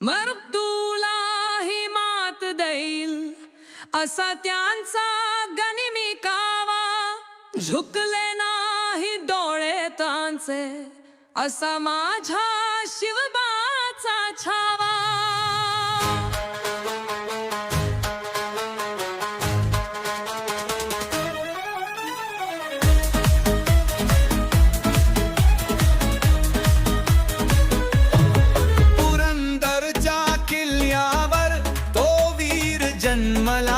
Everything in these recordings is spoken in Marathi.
मृत्यूलाही मात देईल असा त्यांचा गनिमी कावा झुकले नाही डोळे त्यांचे असा माझ्या जन्मला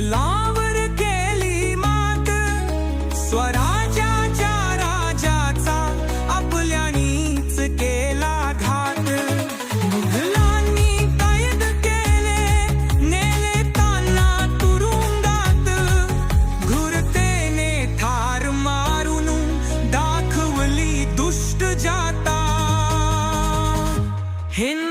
बदलावर केली मात. स्वराजाच्या राजाचा आपल्यानीच केला घात. मुघलांनी कैद केले नेले ताना तुरुंगात. घुरतेने थार मारून दाखवली दुष्ट जाता. हिंद